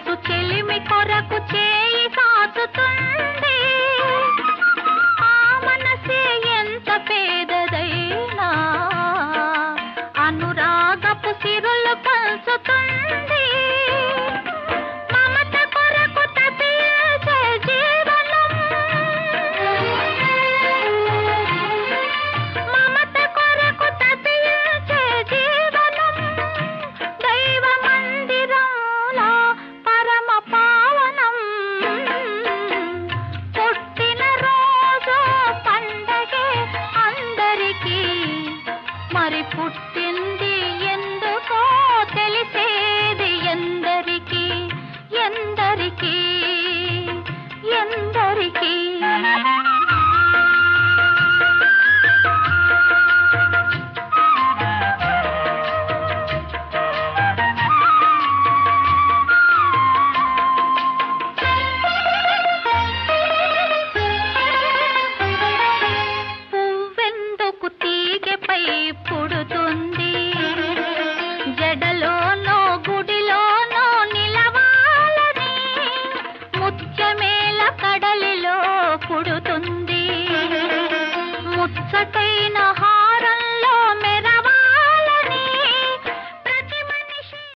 మనసు చెలిమి కొరకు చేయి కాచుతుంది ఆ మనసే ఎంత పేదదైనా. అనురాగపు సిరులు పంచుతుంది हमारे फुटते ನೋಡೋ